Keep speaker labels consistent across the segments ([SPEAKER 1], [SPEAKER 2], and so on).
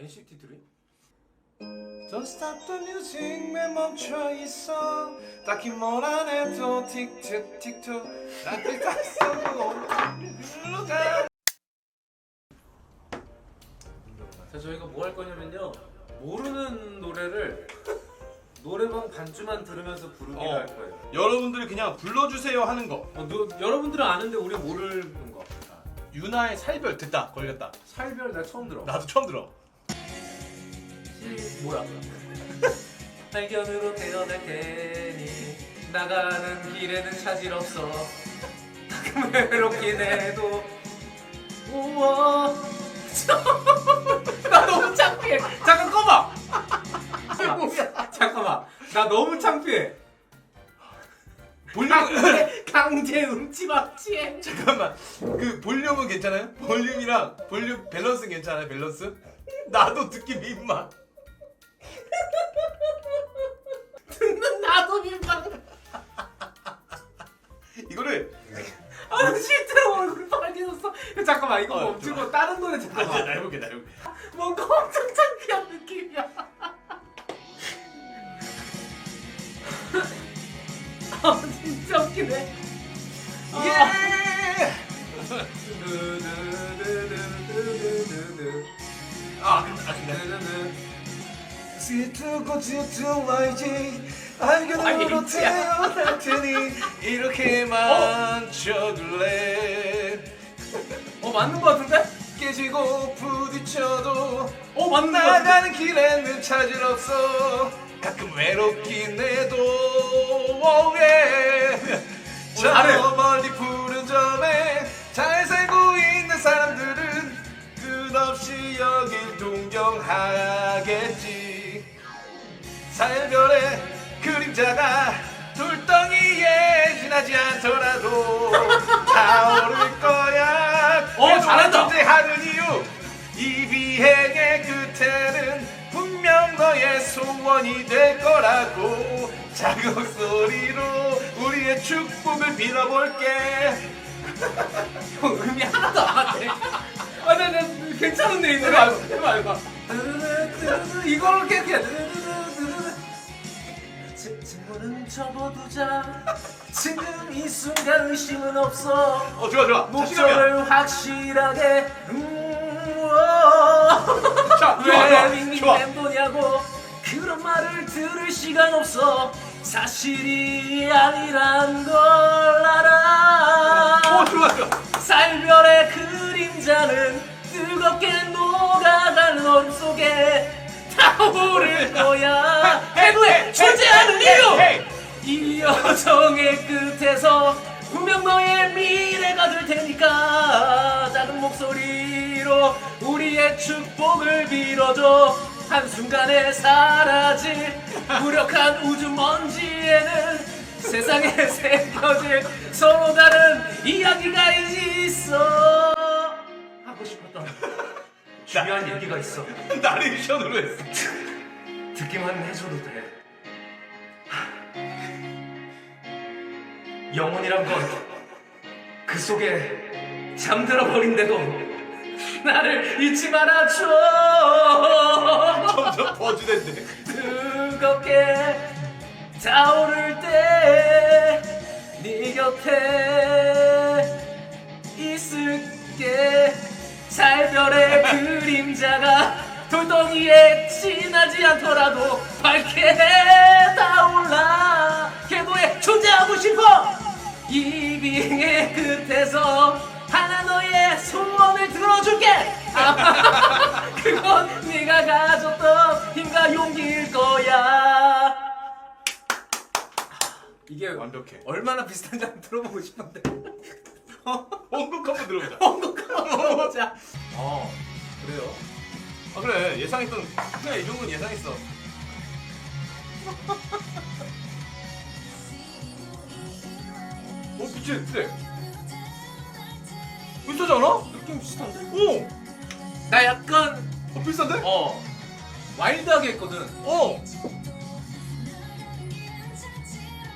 [SPEAKER 1] NCT 드림?
[SPEAKER 2] Don't stop the music 왜 멈춰 있어. 딱히 뭘안 해도 틱틱 틱톡. 딱히 다 써도 일로 가.
[SPEAKER 1] 자 저희가 뭐 할 거냐면요. 모르는 노래를 노래방 반주만 들으면서 부르기를
[SPEAKER 2] 어.
[SPEAKER 1] 할 거예요.
[SPEAKER 2] 여러분들이 그냥 불러주세요 하는 거.
[SPEAKER 1] 어, 노, 여러분들은 아는데 우리 모르는 거. 아,
[SPEAKER 2] 유나의 살별 듣다 걸렸다.
[SPEAKER 1] 살별 나 처음 들어.
[SPEAKER 2] 나도 처음 들어.
[SPEAKER 1] 시- 뭐야? 발견으로 태어날 테니 나가는 길에는 차질 없어. 가끔 외롭긴 해도 우와. 나 너무 창피해. 잠깐 꺼봐. 뭐야? 잠깐만 나 너무 창피해.
[SPEAKER 2] 볼륨
[SPEAKER 1] 강제, 음치 막지해.
[SPEAKER 2] 잠깐만. 그 볼륨은 괜찮아요? 볼륨이랑 볼륨 밸런스 괜찮아요? 밸런스? 나도 듣기 민망
[SPEAKER 1] 듣는 나도 민망.
[SPEAKER 2] 이거를
[SPEAKER 1] 아 실제로 얼굴 빨개졌어. 이거 잠깐만 이거
[SPEAKER 2] 어, 뭐
[SPEAKER 1] 멈추고 다른 노래
[SPEAKER 2] 아,
[SPEAKER 1] 잠깐만.
[SPEAKER 2] 나 해볼게 나 해볼게
[SPEAKER 1] 뭔가 엄청 창피한 느낌이야. 아 진짜 웃기네.
[SPEAKER 2] 예! 아, 근데- 아, 근데-
[SPEAKER 1] 아니,
[SPEAKER 2] 알견으로
[SPEAKER 1] 진짜.
[SPEAKER 2] 태어날 테니 이렇게만 쳐둘래
[SPEAKER 1] 어 맞는 거 같은데?
[SPEAKER 2] 깨지고 부딪혀도
[SPEAKER 1] 어 맞는 거 같은데?
[SPEAKER 2] 나가는 길에는 차질 없어 가끔 외롭긴 해도 oh yeah. 저
[SPEAKER 1] 잘해.
[SPEAKER 2] 멀리 푸른 점에 잘 살고 있는 사람들은 끝없이 여길 동경하겠지 살별의 그림자가 돌덩이에 지나지 않더라도 타오를 거야
[SPEAKER 1] 어,
[SPEAKER 2] 그래도
[SPEAKER 1] 잘한다.
[SPEAKER 2] 존재하는 이유 이 비행의 끝에는 분명 너의 소원이 될 거라고 자극 소리로 우리의 축복을 빌어볼게
[SPEAKER 1] 형 음이 하나도 안 맞네. 아, 나, 나 괜찮은데 이 노래.
[SPEAKER 2] 해봐,
[SPEAKER 1] 해봐. 두두두두두, 이걸로 이렇게. 두두두두두. 지- 친구는 접어두자. 지금 이 순간 의심은 없어.
[SPEAKER 2] 어 좋아 좋아
[SPEAKER 1] 목표를 확실하게. 음, 오.
[SPEAKER 2] 자, 좋아,
[SPEAKER 1] 왜
[SPEAKER 2] 좋아,
[SPEAKER 1] 밍밍
[SPEAKER 2] 좋아.
[SPEAKER 1] 맴도냐고 그런 말을 들을 시간 없어 사실이 아니란 걸 알아
[SPEAKER 2] 어 좋아 좋아
[SPEAKER 1] 살별의 그림자는 뜨겁게 녹아가는 얼음 속에 타오를 거야. 해부에 존재하는 이유.
[SPEAKER 2] 이
[SPEAKER 1] 여정의 끝에서 분명 너의 미래가 될 테니까 작은 목소리로 우리의 축복을 빌어줘. 한순간에 사라질 무력한 우주 먼지에는 세상에 새겨질 서로 다른 이야기가 있어. 하고 싶었던 중요한 얘기가 있어
[SPEAKER 2] 나레이션으로 했어
[SPEAKER 1] 듣기만 해줘도 돼. 영혼이란 건 그 속에 잠들어 버린데도 나를 잊지 말아줘.
[SPEAKER 2] 점점 버즈된데
[SPEAKER 1] 뜨겁게 타오를 때 네 곁에 있을게 살별의 그림자가 돌덩이에 지나지 않더라도 밝게 타올라. 계도에 존재하고 싶어. 이 빙의 끝에서 하나 너의 소원을 들어줄게. 아마 그건 네가 가졌던 힘과 용기일 거야. 이게
[SPEAKER 2] 완벽해.
[SPEAKER 1] 얼마나 비슷한지 한번 들어보고 싶은데
[SPEAKER 2] 원곡 한번 들어보자
[SPEAKER 1] 들어보자
[SPEAKER 2] 어 그래요 아 그래 예상했던 그래 이 정도는 예상했어 어 그치 그래 비슷하지 않아?
[SPEAKER 1] 느낌 비슷한데
[SPEAKER 2] 오!
[SPEAKER 1] 나 약간
[SPEAKER 2] 어 비슷한데?
[SPEAKER 1] 어 와일드하게 했거든
[SPEAKER 2] 어!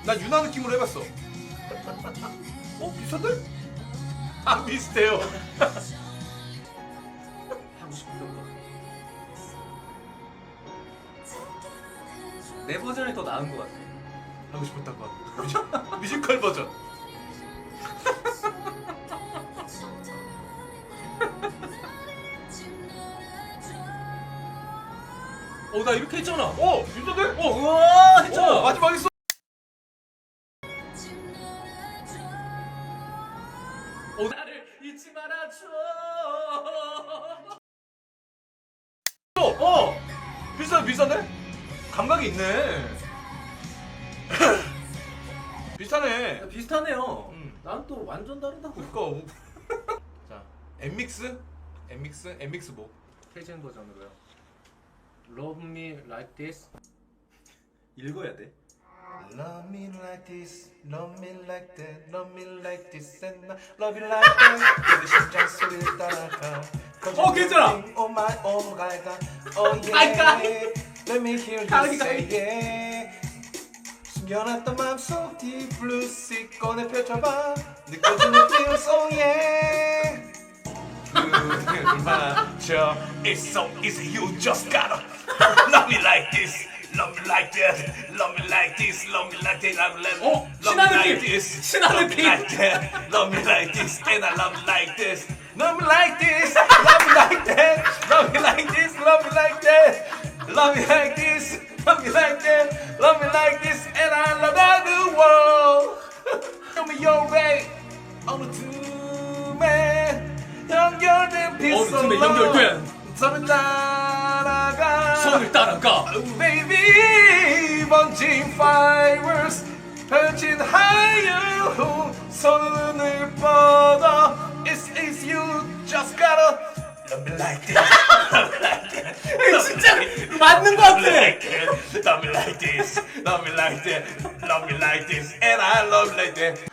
[SPEAKER 2] 난 유나 느낌으로 해봤어 어 비슷한데? 아 비슷해요.
[SPEAKER 1] 하고 싶던 거. 내 버전이 더 나은 것 같아.
[SPEAKER 2] 하고 싶었던 거. 뮤지- 뮤지컬 버전.
[SPEAKER 1] 어 나 이렇게 했잖아.
[SPEAKER 2] 어, 윤서들?
[SPEAKER 1] 어, 우와 했잖아.
[SPEAKER 2] 어, 마지막에 써.
[SPEAKER 1] 어!
[SPEAKER 2] 비슷하네 비슷하네? 감각이 있네 비슷하네
[SPEAKER 1] 비슷하네요.
[SPEAKER 2] 음.
[SPEAKER 1] 난 또 완전 다르다고.
[SPEAKER 2] 그니까 자 엠믹스? 엠믹스? 엠믹스 뭐?
[SPEAKER 1] 태진 버전으로요. Love me like this. 읽어야 돼.
[SPEAKER 2] Love me like this, love me like that, love me like this, and I love you like that. 그 심장 소리를 따라가.
[SPEAKER 1] 어, 괜찮아.
[SPEAKER 2] Oh my, oh my God, oh yeah.
[SPEAKER 1] 가이,
[SPEAKER 2] Let me hear you
[SPEAKER 1] 가이,
[SPEAKER 2] say
[SPEAKER 1] 가이.
[SPEAKER 2] yeah. 숨겨놨던 맘속 deep blue sea 꺼내 펼쳐봐. 느껴지는 feels, oh yeah. 눈을 맞춰.
[SPEAKER 3] It's so easy, you just gotta love me like this, Love me like that, love me like this, love me like that, love me like
[SPEAKER 1] oh,
[SPEAKER 3] love me like this, love me like that, love me like this, and I love me like this.
[SPEAKER 2] Love me like this, love me like that, love me like this, love me like that, love me like this, love me like that, love me like this, and I love that new world. Show me your way on the two man, young, young, and
[SPEAKER 1] peace. 哦，
[SPEAKER 2] 你这美
[SPEAKER 1] 容有对了。怎
[SPEAKER 2] 么啦？ 따라가.
[SPEAKER 1] 손을 따라가.
[SPEAKER 2] Oh, baby, 번진 fireworks 펼친 하유 손을 뻗어 It's, it's you just gotta
[SPEAKER 3] Love me like this, love me like that,
[SPEAKER 1] 진짜 맞는 것
[SPEAKER 3] love me
[SPEAKER 1] 같아.
[SPEAKER 3] love me like this, love me like that, love me like this, and I love you like that.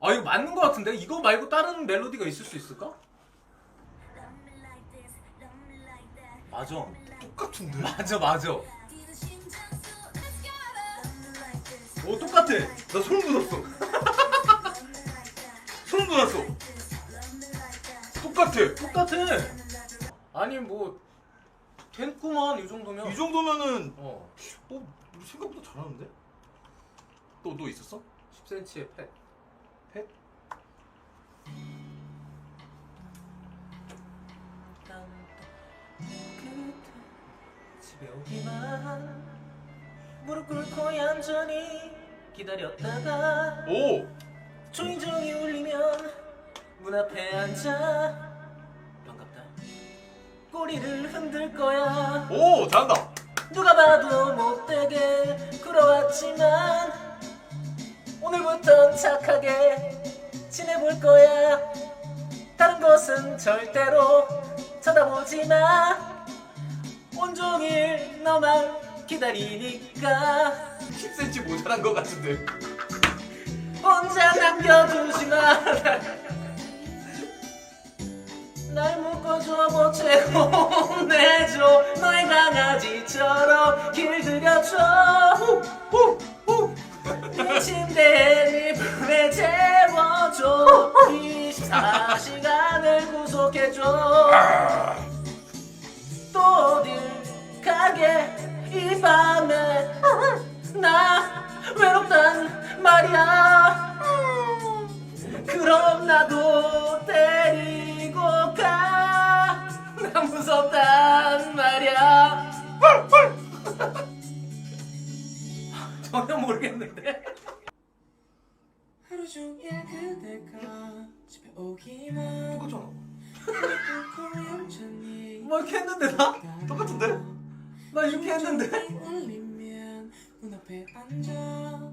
[SPEAKER 1] 아 이거 맞는 것 같은데 이거 말고 다른 멜로디가 있을 수 있을까? 맞아.
[SPEAKER 2] 똑같은데?
[SPEAKER 1] 맞아 맞아. 오 똑같아.
[SPEAKER 2] 나 소름 돋았어 소름 돋았어 똑같아
[SPEAKER 1] 똑같아. 아니 뭐 됐구만 이 정도면.
[SPEAKER 2] 이 정도면은
[SPEAKER 1] 어
[SPEAKER 2] 어? 우리 생각보다 잘하는데? 또, 또 있었어?
[SPEAKER 1] 10cm의 펫.
[SPEAKER 2] 펫?
[SPEAKER 1] 오기만 무릎 꿇고 얌전히 기다렸다가
[SPEAKER 2] 오!
[SPEAKER 1] 종이종이 울리면 문 앞에 앉아 반갑다 꼬리를 흔들 거야
[SPEAKER 2] 오! 잘한다
[SPEAKER 1] 누가 봐도 못되게 굴어왔지만 오늘부턴 착하게 지내볼 거야 다른 것은 절대로 쳐다보지 마 온종일 너만 기다리니까.
[SPEAKER 2] 10cm 모자란 것 같은데.
[SPEAKER 1] 혼자 남겨두지 마. 날 묶어줘 보채고. 혼내줘 너의 강아지처럼 길들여줘. 후, 후, 후. 네 침대에 네 품에 재워줘. 24시간을 구속해줘. 또 어딜 가게 이 밤에. 나 외롭단 말이야. 그럼 나도 데리고 가 나 무섭단 말이야. 전혀 모르겠는데. 하루 종일 그대가 집에 오기만
[SPEAKER 2] 똑같잖아.
[SPEAKER 1] 뭐 이렇게 했는데 나?
[SPEAKER 2] 똑같은데?
[SPEAKER 1] 나 이렇게 했는데?
[SPEAKER 4] 울리면 문 앞에 앉아.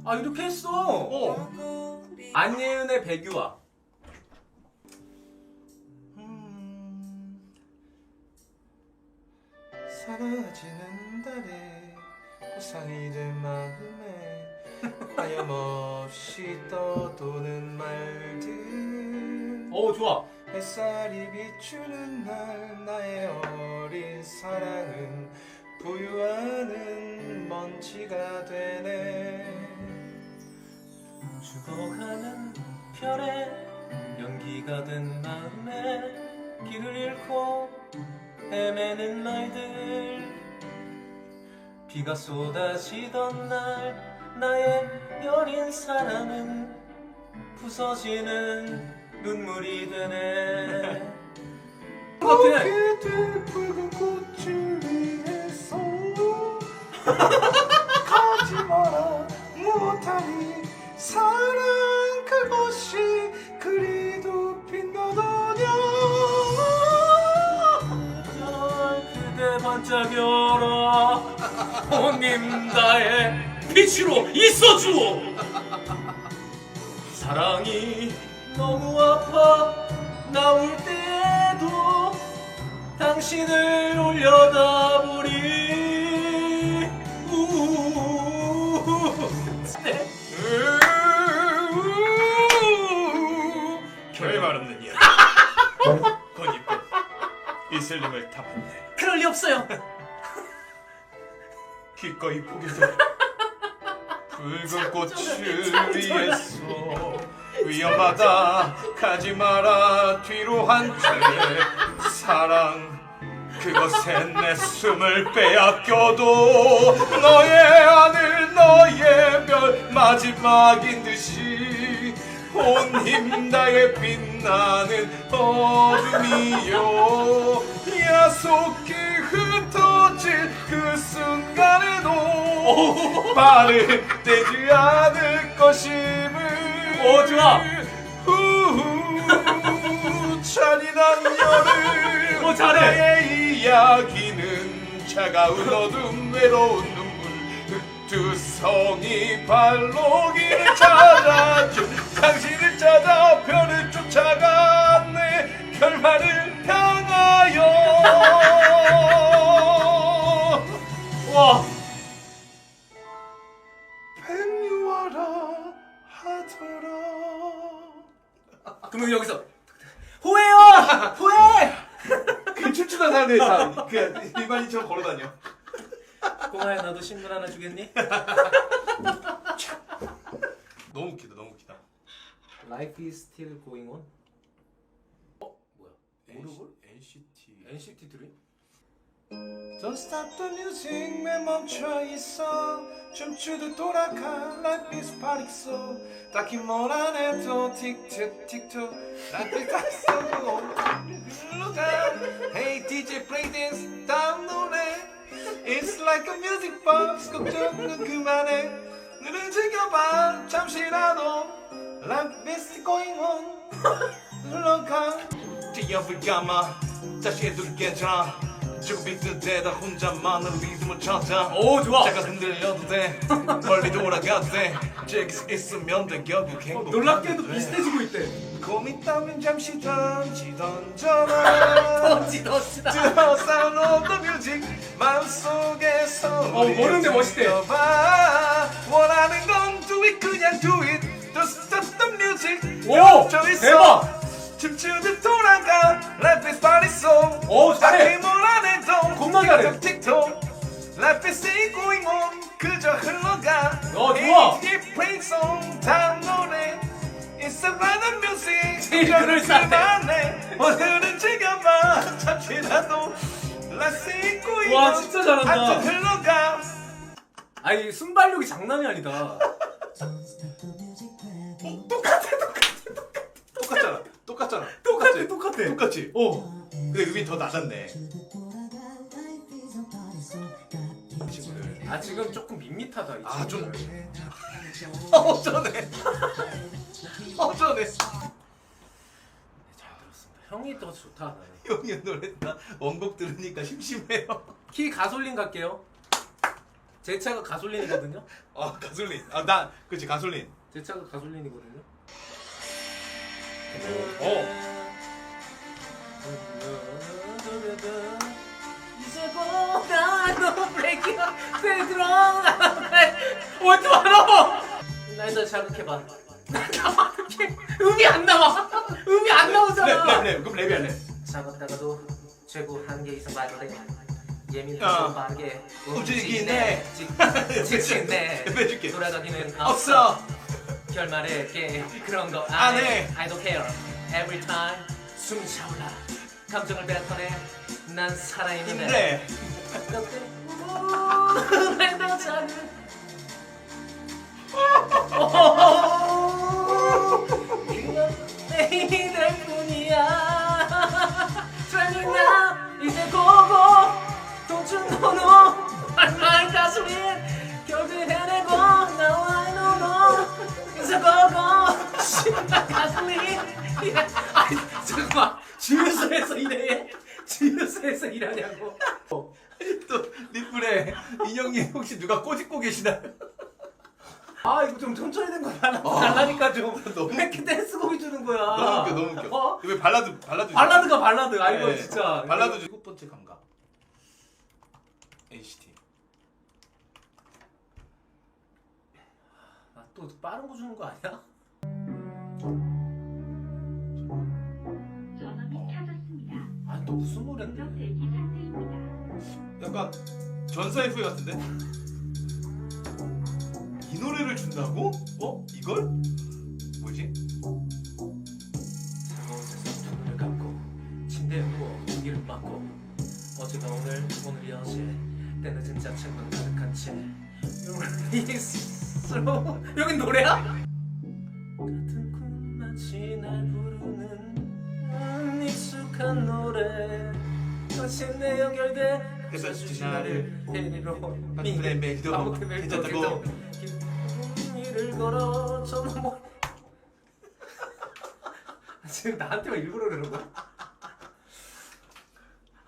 [SPEAKER 1] 아 이렇게 했어?
[SPEAKER 2] 어.
[SPEAKER 1] 안예은의 배규화
[SPEAKER 2] 음, 사라지는 달에 고상이 될 마음에 하염없이 떠도는 말들.
[SPEAKER 1] 오 좋아.
[SPEAKER 2] 햇살이 비추는 날 나의 어린 사랑은 부유하는 먼지가 되네.
[SPEAKER 1] 죽어가는 별에 연기가 된 마음에 길을 잃고 헤매는 말들. 비가 쏟아지던 날 나의 여린 사랑은 부서지는 눈물이 되네. 같아
[SPEAKER 2] 그대 붉은 꽃을 위해서 가지 마라. 못하니 사랑 그것이 그리도 빛나더냐.
[SPEAKER 1] 날 그대 반짝여라. 혼님 나의 빛으로 있어주오. 사랑이 너무 아파. 나올 때에도 당신을 올려다 보리
[SPEAKER 3] 이슬림을 담았네.
[SPEAKER 1] 그럴 리 없어요.
[SPEAKER 3] 기꺼이 돼 붉은 꽃을 위해서 위험하다. 가지 마라. 뒤로 한 채 사랑. 그것에 내 숨을 빼앗겨도 너의 하늘 너의 별 마지막인 듯이 온힘 다해 빛나는 어둠이요 야속히 흩어질 그 순간에도 발을 떼지 않을 것임을
[SPEAKER 1] 오, 좋아.
[SPEAKER 3] 후, 잔인한 여름
[SPEAKER 1] 오, 잘해.
[SPEAKER 3] 나의 이야기는 차가운 어둠 외로운 눈물 흑투성이 발로 길을 찾아주 당신을 찾아 별을 쫓아갔네. 결말을 향하여.
[SPEAKER 1] 와.
[SPEAKER 3] 백유하라 하더라.
[SPEAKER 1] 그러면 여기서 호해요! 호해
[SPEAKER 2] 그 춤추던 사람들이. 다그 일반인처럼 걸어다녀.
[SPEAKER 1] 꼬마야 나도 신문 하나 주겠니?
[SPEAKER 2] 너무 웃기다 너무 웃기다
[SPEAKER 1] Life is still going on? 어? 뭐야? 모르고?
[SPEAKER 2] NCT
[SPEAKER 1] NCT 드림?
[SPEAKER 2] Don't stop the music 왜 멈춰 있어 춤추듯 돌아가 Life is party so 딱히 뭘안 해도 틱톡 틱톡 Life is party so Look out Hey DJ play this 다음 노래 It's like a music box 걱정은 그만해 눈을 즐겨봐 잠시라도 Life is going on. 흘러가 뒤옆을 감아 다시 해도 괜찮아 준비된 데다 혼자만의 리듬을 찾아.
[SPEAKER 1] 오 좋아.
[SPEAKER 2] 잠깐 흔들려도 돼 멀리 돌아가도 돼 잭스 있으면 돼 결국 행복
[SPEAKER 1] 놀랍게도 비슷해지고 있대.
[SPEAKER 2] 고민 따윈 잠시 던지 던져라.
[SPEAKER 1] 던지 던지
[SPEAKER 2] The sound of the music 마음속에서
[SPEAKER 1] 어, 모르는데 멋있대.
[SPEAKER 2] 봐. 원하는 건 do it 그냥 do it Stop the music
[SPEAKER 1] 오! 대박!
[SPEAKER 2] 춤추듯 돌아가 Life is party song
[SPEAKER 1] 오, 잘해.
[SPEAKER 2] 딱히 뭘안 해도
[SPEAKER 1] 겁나 잘해.
[SPEAKER 2] 틱톡 Life is going on 그저 흘러가
[SPEAKER 1] 어, 좋아.
[SPEAKER 2] Hit play song 다음 노래 It's a random music
[SPEAKER 1] 제일 그럴싸해.
[SPEAKER 2] 그만해 오늘은 즐겨봐 잠시라도 Life is going
[SPEAKER 1] 와,
[SPEAKER 2] on
[SPEAKER 1] 진짜 잘한다.
[SPEAKER 2] 한쪽 흘러가
[SPEAKER 1] 아니 순발력이 장난이 아니다
[SPEAKER 2] 똑같아 똑같지?
[SPEAKER 1] 어.
[SPEAKER 2] 근데 음이 더 낮았네. 친구들
[SPEAKER 1] 아 지금 조금 밋밋하다 이
[SPEAKER 2] 아, 좀-
[SPEAKER 1] 친구들.
[SPEAKER 2] 어쩌네 어쩌네
[SPEAKER 1] 잘 들었습니다. 형이 더 좋다.
[SPEAKER 2] 형이 노래 나 원곡 들으니까 심심해요.
[SPEAKER 1] 키 가솔린 갈게요. 제 차가 가솔린이거든요.
[SPEAKER 2] 아 가솔린. 아 나 그치 가솔린.
[SPEAKER 1] 제 차가 가솔린이거든요.
[SPEAKER 2] 어
[SPEAKER 1] 날더 자극해봐. 나 자극해 음이 안 나와. 음이 안 나오잖아.
[SPEAKER 2] 랩랩랩. 그럼 랩이 할래
[SPEAKER 1] 잡았다가도 최고 한개 이상 맞아래
[SPEAKER 2] 야.
[SPEAKER 1] 예민하고 빠르게
[SPEAKER 2] 움직이네.
[SPEAKER 1] 지치네.
[SPEAKER 2] 해줄게.
[SPEAKER 1] 돌아가기는
[SPEAKER 2] 없어.
[SPEAKER 1] 결말에 깨 그런 거.
[SPEAKER 2] 안
[SPEAKER 1] 안
[SPEAKER 2] 해.
[SPEAKER 1] 해 I don't care. Every time 숨이 차올라. 감정을 뱉어내 난 살아있는데.
[SPEAKER 2] 근데
[SPEAKER 1] 너 때문에 지우스에서 일하냐고.
[SPEAKER 2] 또 리플에 인형님 혹시 누가 꼬집고 계시나요? 발라드 발라드
[SPEAKER 1] 발라드가 발라드 아 이거
[SPEAKER 2] 네.
[SPEAKER 1] 진짜
[SPEAKER 2] 발라드 중첫 번째 감각. NCT.
[SPEAKER 1] 아, 또 빠른 거 주는 거 아니야?
[SPEAKER 5] 전원이 켜졌습니다.
[SPEAKER 1] 아또 무슨 노랜데?
[SPEAKER 5] 음성 대기 상태입니다.
[SPEAKER 2] 약간 전사의 후예 같은데? 이 노래를 준다고? 어? 이걸? 뭐지?
[SPEAKER 1] 오늘이 어제 때늦은 자책만 가득한 채 요리스로 여긴 노래야? 같은 꿈마치 날 부르는 음, 익숙한 노래 다시 내 연결돼
[SPEAKER 2] 그래서
[SPEAKER 1] 수시
[SPEAKER 2] 나를 멜도
[SPEAKER 1] 반복의 멜도
[SPEAKER 2] 괜찮다고.
[SPEAKER 1] 길을 걸어 저는 뭐 아, 지금 나한테만 일부러 그러는 거야?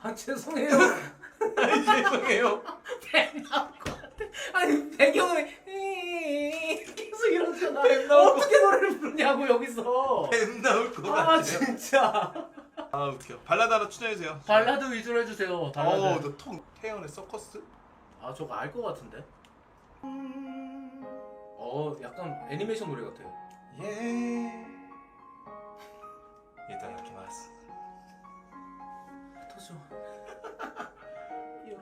[SPEAKER 1] 아 죄송해요
[SPEAKER 2] 아니 죄송해요.
[SPEAKER 1] 뱀 나올 것 같아 아니 배경을 계속 이러잖아
[SPEAKER 2] 뱀 나올 것
[SPEAKER 1] 어떻게 노래를 부르냐고 여기서
[SPEAKER 2] 뱀 나올 것
[SPEAKER 1] 아
[SPEAKER 2] 같아.
[SPEAKER 1] 진짜
[SPEAKER 2] 아 웃겨. 발라드 하나 추천해주세요.
[SPEAKER 1] 발라드 위주로 해주세요
[SPEAKER 2] 어,
[SPEAKER 1] 발라드
[SPEAKER 2] 너통 태연의 서커스?
[SPEAKER 1] 아 저거 알 것 같은데 어 약간 애니메이션 노래 같아요
[SPEAKER 2] 예.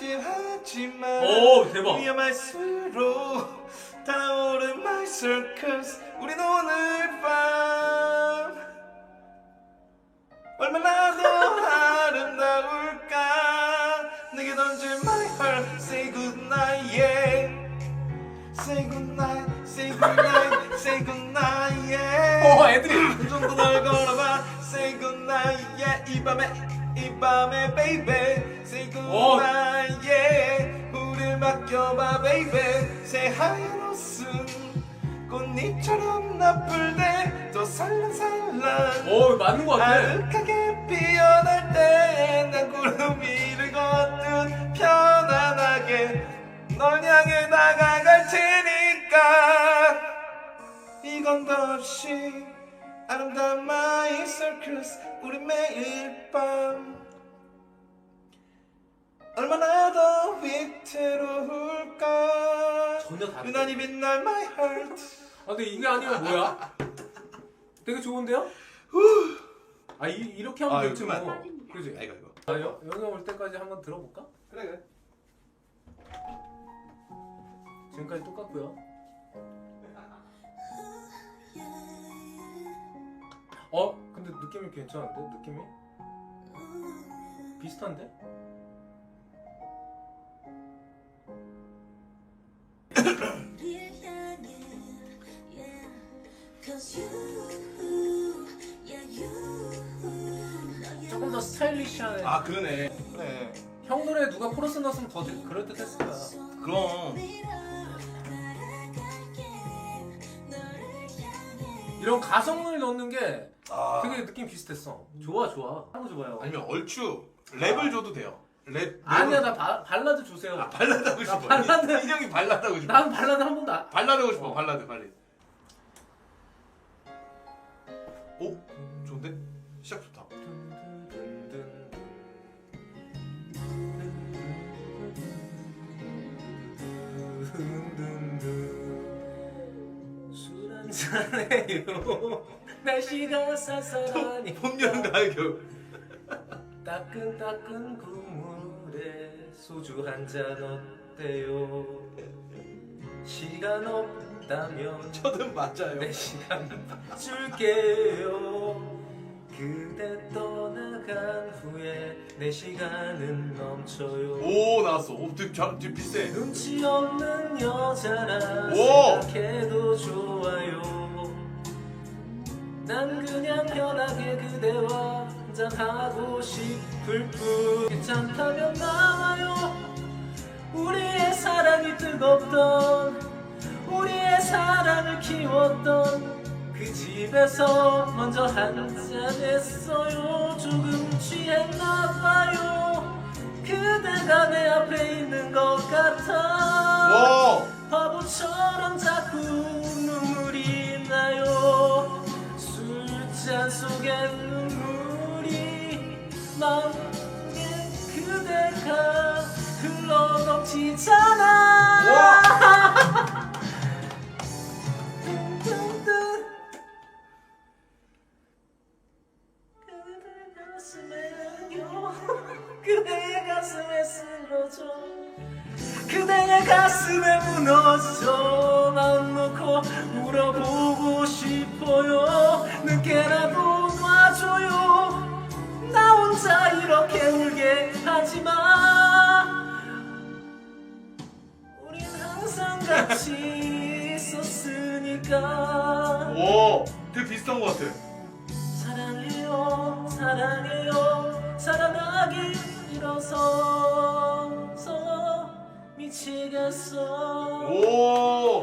[SPEAKER 2] 아찔하지만
[SPEAKER 1] 오, 대박.
[SPEAKER 2] 위험할수록 달아오른 my circus 우린 오늘 밤 얼마나 더 아름다울까 내게 던질 my heart say goodnight yeah say goodnight say goodnight say goodnight yeah
[SPEAKER 1] 어 애들이
[SPEAKER 2] 그 정도 널 걸어봐 Say goodnight yeah 이 밤에 이 밤에 baby. Say goodnight yeah. 우릴 맡겨봐 baby. Say 하얀 옷은 꽃잎처럼 나쁠 때더 살랑살랑.
[SPEAKER 1] 어 맞는 것 같아.
[SPEAKER 2] 아늑하게 피어날 때난 구름 위를 걷듯 편안하게 널 향해 나가갈 테니까. 이건 덧없이 아름다운 마이 서커스 우리 매일 밤. 얼마나 더 위태로울까?
[SPEAKER 1] 전혀 다르다
[SPEAKER 2] 유난히 빛날 my heart
[SPEAKER 1] 아 근데 이게 아니면 뭐야? 되게 좋은데요? 아 이, 이렇게 하면
[SPEAKER 2] 아,
[SPEAKER 1] 되지 뭐. 그지?
[SPEAKER 2] 아 이거 이거
[SPEAKER 1] 아 여, 여기 올 때까지 한번 들어볼까?
[SPEAKER 2] 그래 그래.
[SPEAKER 1] 지금까지 똑같고요 어? 근데 느낌이 괜찮은데? 느낌이? 비슷한데? 조금 더 스타일리시한
[SPEAKER 2] 아 그러네. 그래.
[SPEAKER 1] 형 노래 누가 코러스 넣었으면 더 그럴듯했을 거야.
[SPEAKER 2] 그럼.
[SPEAKER 1] 이런 가성을 넣는 게
[SPEAKER 2] 아.
[SPEAKER 1] 되게 느낌 비슷했어. 좋아 좋아. 하는 거 좋아요.
[SPEAKER 2] 아니면 얼추 랩을 줘도 돼요. 랩
[SPEAKER 1] 아니야 나 바, 발라드 주세요.
[SPEAKER 2] 아, 발라드 하고 싶어.
[SPEAKER 1] 발라드.
[SPEAKER 2] 인형이 발라드 하고 싶어.
[SPEAKER 1] 난 발라드 한 번도 안
[SPEAKER 2] 발라드 하고 싶어
[SPEAKER 1] 어.
[SPEAKER 2] 발라드 빨리. 오 좋은데? 시작 좋다.
[SPEAKER 1] 술 한잔해요 날씨가 쌀쌀하니
[SPEAKER 2] 봄 여름 가을 겨울
[SPEAKER 1] 따끈따끈 국물에 소주 한 잔 어때요 시간 없다면
[SPEAKER 2] 저는 맞아요
[SPEAKER 1] 내 시간 줄게요 그대 떠나간 후에 내 시간은 넘쳐요
[SPEAKER 2] 오 나왔어. 오 되게 잘 되게 비슷해.
[SPEAKER 1] 눈치 없는 여자라
[SPEAKER 2] 오!
[SPEAKER 1] 생각해도 좋아요 난 그냥 편하게 그대와 한잔하고 싶을 뿐. 괜찮다면 나와요. 우리의 사랑이 뜨겁던 우리의 사랑을 키웠던 그 집에서 먼저 한잔했어요. 조금 취했나봐요. 그대가 내 앞에 있는 것 같아.
[SPEAKER 2] 와.
[SPEAKER 1] 바보처럼 자꾸 눈물이 나요. 술 잔 속에 눈물이 마음에 그대가 흘러넘치잖아 싫어서 미치겠어
[SPEAKER 2] 오.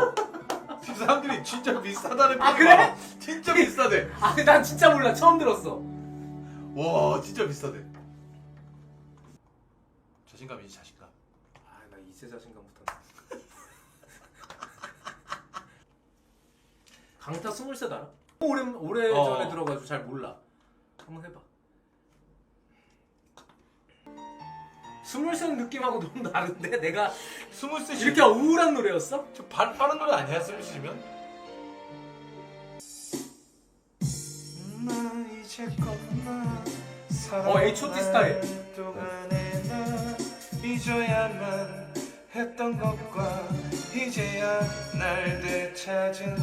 [SPEAKER 2] 지금 사람들이 진짜 비슷하다는
[SPEAKER 1] 아. 그래?
[SPEAKER 2] 진짜 비슷하대.
[SPEAKER 1] 아난 진짜 몰라 처음 들었어
[SPEAKER 2] 와 진짜 비슷하대. 자신감이지 자신감.
[SPEAKER 1] 아 나 이제 자신감부터 강타 스물셋 알아? 오래 오래
[SPEAKER 2] 어.
[SPEAKER 1] 전에 들어가지고 잘 몰라 한번 해봐 스물셋 느낌하고 너무 다른데 내가
[SPEAKER 2] 스물 세
[SPEAKER 1] 이렇게 우울한 노래였어?
[SPEAKER 2] 저 발, 빠른 노래 아니야 스물 세면?
[SPEAKER 1] 어, H.O.T 스타일.
[SPEAKER 2] 잊어야만 했던 것과 이제야 날 되찾은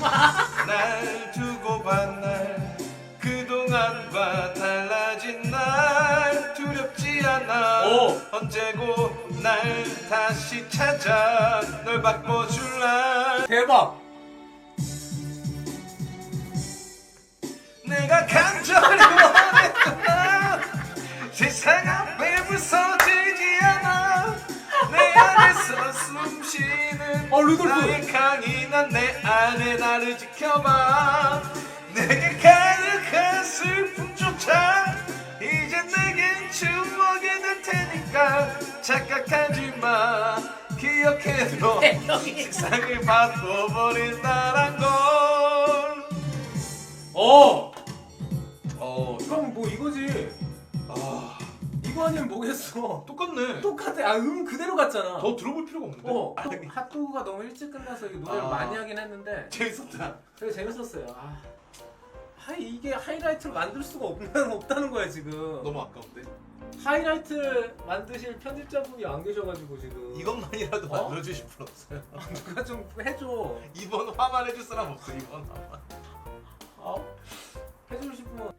[SPEAKER 2] 나날 두고 봤날 그동안과 달라진 날 않아
[SPEAKER 1] 오.
[SPEAKER 2] 언제고 날 다시 찾아 널 바꿔줄 날
[SPEAKER 1] 대박.
[SPEAKER 2] 내가 간절히 원했던 세상 앞에 부서지지 않아. 내 안에서 숨쉬는
[SPEAKER 1] 어, 루돌프.
[SPEAKER 2] 나의 강인한 내 안에 나를 지켜봐. 내게 가득한 슬픔조차 이제 내겐 추억 테니까 착각하지 마. 기억해도 세상을 바꿔버린다란 걸.
[SPEAKER 1] 어.
[SPEAKER 2] 어,
[SPEAKER 1] 그럼 뭐 이거지.
[SPEAKER 2] 아,
[SPEAKER 1] 이거 아니면 뭐겠어.
[SPEAKER 2] 똑같네.
[SPEAKER 1] 똑같아. 아 음 그대로 같잖아.
[SPEAKER 2] 더 들어볼 필요가 없는데.
[SPEAKER 1] 어또 핫도그가 너무 일찍 끝나서 이 노래를
[SPEAKER 2] 아.
[SPEAKER 1] 많이 하긴 했는데.
[SPEAKER 2] 재밌었다.
[SPEAKER 1] 되게 재밌었어요. 아, 아 이게 하이라이트를 만들 수가 없는, 없다는 거야 지금.
[SPEAKER 2] 너무 아까운데.
[SPEAKER 1] 하이라이트 만드실 편집자분이 안 계셔가지고 지금
[SPEAKER 2] 이것만이라도
[SPEAKER 1] 어?
[SPEAKER 2] 만들어주실 분 없어요.
[SPEAKER 1] 누가 좀 해줘
[SPEAKER 2] 이번 화만 해줄 사람 없어. 이번 화만.
[SPEAKER 1] 어? 해주실 분